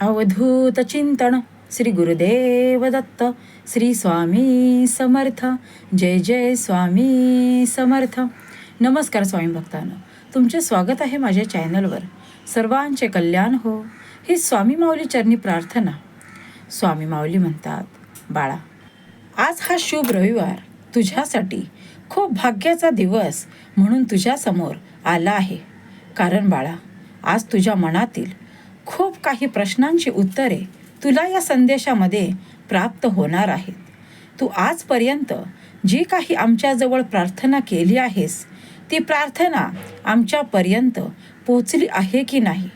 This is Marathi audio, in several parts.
अवधूत चिंतन श्री गुरुदेव दत्त श्री स्वामी समर्थ जय जय स्वामी समर्थ. नमस्कार स्वामी भक्तांनो. तुमचे स्वागत आहे माझ्या चॅनलवर. सर्वांचे कल्याण हो. ही स्वामी माऊली चरणी प्रार्थना. स्वामी माऊली म्हणतात बाळा आज हा शुभ रविवार. तुझ्यासाठी खूप भाग्याचा दिवस म्हणून तुझ्यासमोर आला आहे. कारण बाळा आज तुझ्या मनातील खूप काही प्रश्नांची उत्तरे तुला या संदेशामध्ये प्राप्त होणार आहेत. तू आजपर्यंत जी काही आमच्याजवळ प्रार्थना केली आहेस ती प्रार्थना आमच्यापर्यंत पोचली आहे की नाही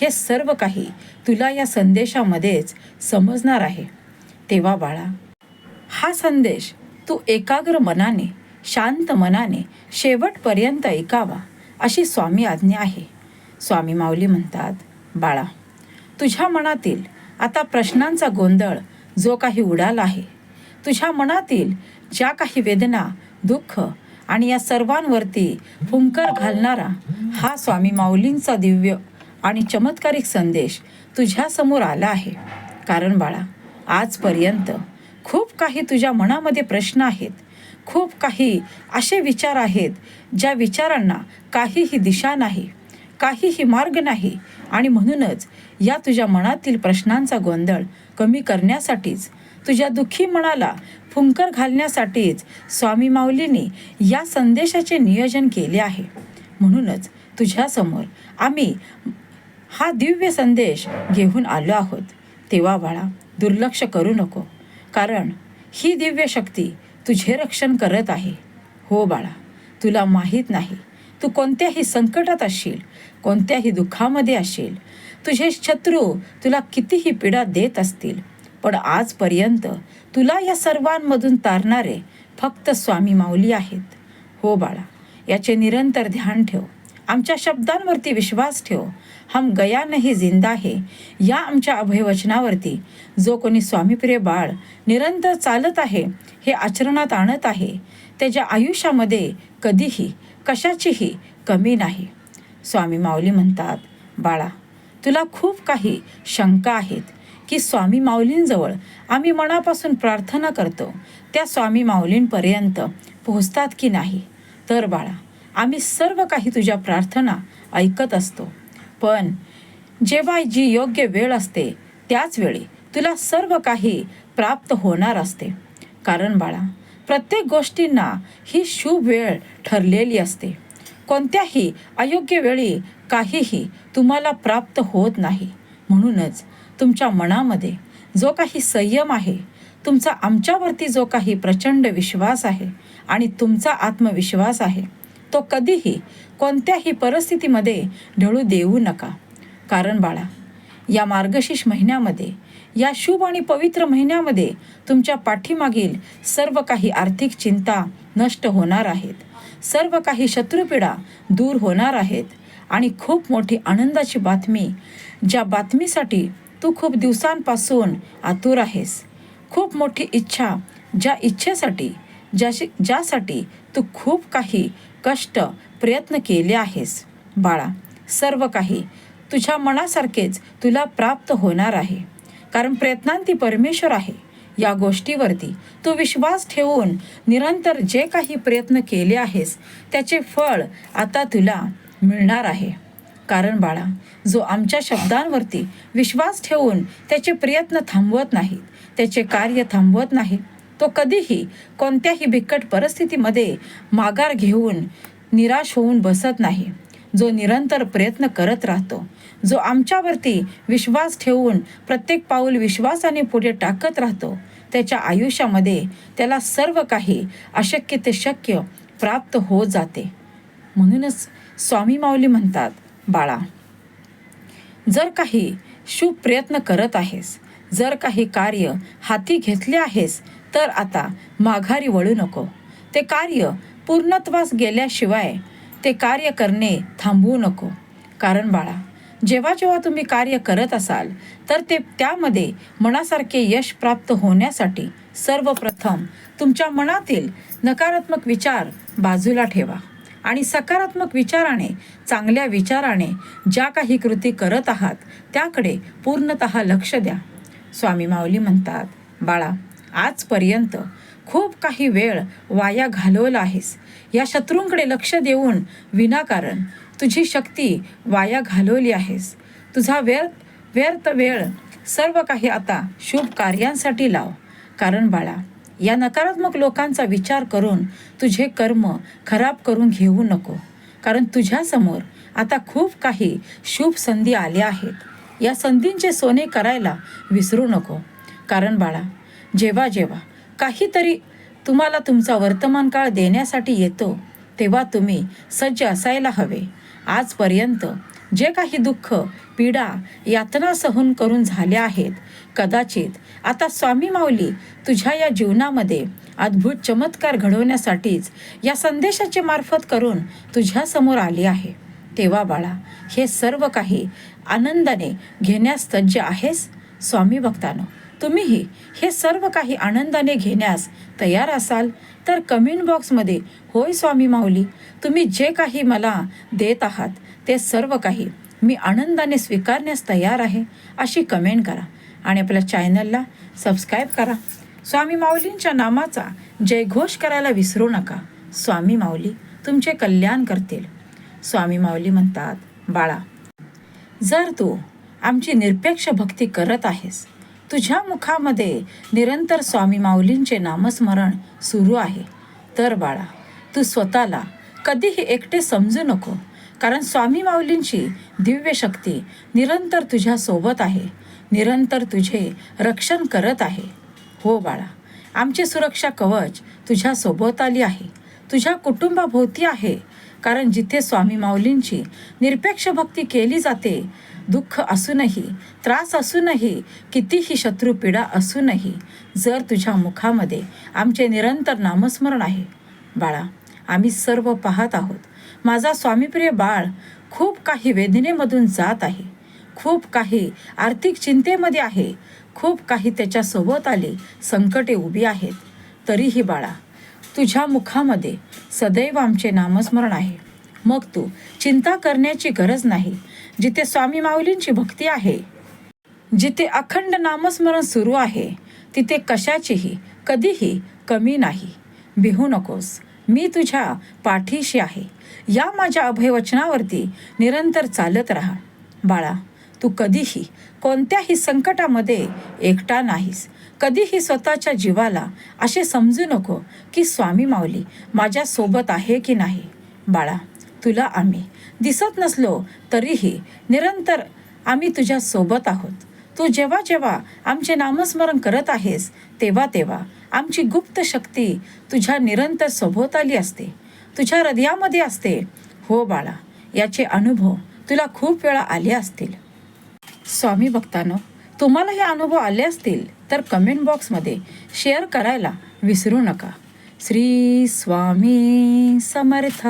हे सर्व काही तुला या संदेशामध्येच समजणार आहे. तेव्हा बाळा हा संदेश तू एकाग्र मनाने शांत मनाने शेवटपर्यंत ऐकावा अशी स्वामी आज्ञा आहे. स्वामी माऊली म्हणतात बाळा तुझ्या मनातील आता प्रश्नांचा गोंधळ जो काही उडाला आहे तुझ्या मनातील ज्या काही वेदना दुःख आणि या सर्वांवरती फुंकर घालणारा हा स्वामी माऊलींचा दिव्य आणि चमत्कारिक संदेश तुझ्यासमोर आला आहे. कारण बाळा आजपर्यंत खूप काही तुझ्या मनामध्ये प्रश्न आहेत. खूप काही असे विचार आहेत ज्या विचारांना काहीही दिशा नाही. काहीही मार्ग नाही. आणि म्हणूनच या तुझ्या मनातील प्रश्नांचा गोंधळ कमी करण्यासाठीच तुझ्या दुःखी मनाला फुंकर घालण्यासाठीच स्वामी माऊलींनी या संदेशाचे नियोजन केले आहे. म्हणूनच तुझ्यासमोर आम्ही हा दिव्य संदेश घेऊन आलो आहोत. तेव्हा बाळा दुर्लक्ष करू नको. कारण ही दिव्य शक्ती तुझे रक्षण करत आहे. हो बाळा तुला माहीत नाही. तू कोणत्याही संकटात असशील कोणत्याही दुःखामध्ये असेल तुझे शत्रू तुला कितीही पीडा देत असतील पण आजपर्यंत तुला या सर्वांमधून तारणारे फक्त स्वामी माऊली आहेत. हो बाळा याचे निरंतर ध्यान ठेव. आमच्या शब्दांवरती विश्वास ठेव. हम गया नाही जिंदा आहे या आमच्या अभयवचनावरती जो कोणी स्वामीप्रिय बाळ निरंतर चालत आहे हे आचरणात आणत आहे त्याच्या आयुष्यामध्ये कधीही कशाचीही कमी नाही. स्वामी माऊली म्हणतात बाळा तुला खूप काही शंका आहेत की स्वामी माऊलींजवळ आम्ही मनापासून प्रार्थना करतो त्या स्वामी माऊलींपर्यंत पोहोचतात की नाही? तर बाळा आम्ही सर्व काही तुझ्या प्रार्थना ऐकत असतो. पण जेव्हा जी योग्य वेळ असते त्याच वेळी तुला सर्व काही प्राप्त होणार असते. कारण बाळा प्रत्येक गोष्टींना ही शुभ वेळ ठरलेली असते. कोणत्याही अयोग्य वेळी काहीही तुम्हाला प्राप्त होत नाही. म्हणूनच तुमच्या मनामध्ये जो काही संयम आहे तुमचा आमच्यावरती जो काही प्रचंड विश्वास आहे आणि तुमचा आत्मविश्वास आहे तो कधीही कोणत्याही परिस्थितीमध्ये ढळू देऊ नका. कारण बाळा या मार्गशीर्ष महिन्यामध्ये या शुभ आणि पवित्र महिन्यामध्ये तुमच्या पाठीमागील सर्व काही आर्थिक चिंता नष्ट होणार आहेत. सर्व काही शत्रुपीडा दूर होणार आहेत. आणि खूप मोठी आनंदाची बातमी ज्या बातमीसाठी तू खूप दिवसांपासून आतुर आहेस. खूप मोठी इच्छा ज्या इच्छेसाठी ज्याशी ज्यासाठी तू खूप काही कष्ट प्रयत्न केले आहेस. बाळा सर्व काही तुझ्या मनासारखेच तुला प्राप्त होणार आहे. कारण प्रयत्नांती परमेश्वर आहे. या गोष्टीवरती तू विश्वास ठेवून निरंतर जे काही प्रयत्न केले आहेस त्याचे फळ आता तुला मिळणार आहे. कारण बाळा जो आमच्या शब्दांवरती विश्वास ठेवून त्याचे प्रयत्न थांबवत नाहीत त्याचे कार्य थांबवत नाही तो कधीही कोणत्याही बिकट परिस्थितीमध्ये माघार घेऊन निराश होऊन बसत नाही. जो निरंतर प्रयत्न करत राहतो. जो आमच्यावरती विश्वास ठेवून प्रत्येक पाऊल विश्वासाने पुढे टाकत राहतो त्याच्या आयुष्यामध्ये त्याला सर्व काही अशक्य ते शक्य प्राप्त हो जाते. म्हणूनच स्वामी माऊली म्हणतात बाळा जर काही शुभ प्रयत्न करत आहेस जर काही कार्य हाती घेतले आहेस तर आता माघारी वळू नको. ते कार्य पूर्णत्वास गेल्याशिवाय ते कार्य करणे थांबवू नको. कारण बाळा जेव्हा जेव्हा तुम्ही कार्य करत असाल तर ते त्यामध्ये मनासारखे यश प्राप्त होण्यासाठी सर्वप्रथम तुमच्या मनातील नकारात्मक विचार बाजूला ठेवा आणि सकारात्मक विचाराने चांगल्या विचाराने ज्या काही कृती करत आहात त्याकडे पूर्णत लक्ष द्या. स्वामी माऊली म्हणतात बाळा आजपर्यंत खूप काही वेळ वाया घालवला आहेस. या शत्रूंकडे लक्ष देऊन विनाकारण तुझी शक्ती वाया घालवली आहेस. तुझा व्यर्थ व्यर्थ वेळ सर्व काही आता शुभ कार्यांसाठी लाव. कारण बाळा या नकारात्मक लोकांचा विचार करून तुझे कर्म खराब करून घेऊ नको. कारण तुझ्यासमोर आता खूप काही शुभ संधी आल्या आहेत. या संधींचे सोने करायला विसरू नको. कारण बाळा जेव्हा जेव्हा काहीतरी तुम्हाला तुमचा वर्तमान काळ देण्यासाठी येतो तेव्हा तुम्ही सज्ज असायला हवे. आजपर्यंत जे काही दुःख पीडा यातना सहन करून झाल्या आहेत कदाचित आता स्वामी माऊली तुझ्या या जीवनामध्ये अद्भुत चमत्कार घडवण्यासाठीच या संदेशाचे मार्फत करून तुझ्यासमोर आली आहे. तेव्हा बाळा हे सर्व काही आनंदाने घेण्यास सज्ज आहेस स्वामी भक्तानो. तुम्हीही हे सर्व काही आनंदाने घेण्यास तयार असाल तर कमेंट बॉक्समध्ये होय स्वामी माऊली तुम्ही जे काही मला देत आहात ते सर्व काही मी आनंदाने स्वीकारण्यास तयार आहे अशी कमेंट करा आणि आपल्या चॅनलला सबस्क्राईब करा. स्वामी माऊलींच्या नामाचा जयघोष करायला विसरू नका. स्वामी माऊली तुमचे कल्याण करतील. स्वामी माऊली म्हणतात बाळा जर तू आमची निरपेक्ष भक्ती करत आहेस तुझ्या मुखामध्ये निरंतर स्वामी माऊलींचे नामस्मरण सुरू आहे. तर बाळा तू स्वतःला कधीही एकटे समजू नको कारण स्वामी माऊलींची दिव्य शक्ती निरंतर तुझ्या सोबत आहे निरंतर तुझे रक्षण करत आहे. हो बाळा आमची सुरक्षा कवच तुझ्या सोबत आली आहे. तुझ्या कुटुंबाभोवती आहे. कारण जिथे स्वामी माऊलींची निरपेक्ष भक्ती केली जाते दुःख असूनही त्रास असूनही कितीही शत्रू पीडा असूनही जर तुझ्या मुखामध्ये आमचे निरंतर नामस्मरण आहे. बाळा आम्ही सर्व पाहत आहोत. माझा स्वामीप्रिय बाळ खूप काही वेदनेमधून जात आहे. खूप काही आर्थिक चिंतेमध्ये आहे. खूप काही त्याच्यासोबत आली संकटे उभी आहेत. तरीही बाळा तुझ्या मुखामध्ये सदैव आमचे नामस्मरण आहे. मग तू चिंता करण्याची गरज नाही. जिथे स्वामी माऊलींची भक्ती आहे जिथे अखंड नामस्मरण सुरू आहे तिथे कशाचीही कधीही कमी नाही. भिहू नकोस. मी तुझ्या पाठीशी आहे. या माझ्या अभयवचनावरती निरंतर चालत राहा. बाळा तू कधीही कोणत्याही संकटामध्ये एकटा नाहीस. कधीही स्वतःच्या जीवाला असे समजू नको की स्वामी माऊली माझ्या सोबत आहे की नाही. बाळा तुला आम्ही दिसत नसलो तरीही निरंतर आम्ही तुझ्या सोबत आहोत. तू जेव्हा जेव्हा आमचे नामस्मरण करत आहेस तेव्हा तेव्हा आमची गुप्त शक्ती तुझ्या निरंतर सभोवताली असते. तुझ्या हृदयामध्ये असते. हो बाळा याचे अनुभव तुला खूप वेळा आले असतील. स्वामी भक्तानो तुम्हाला हे अनुभव आले असतील तर कमेंट बॉक्समध्ये शेअर करायला विसरू नका. श्री स्वामी समर्थ.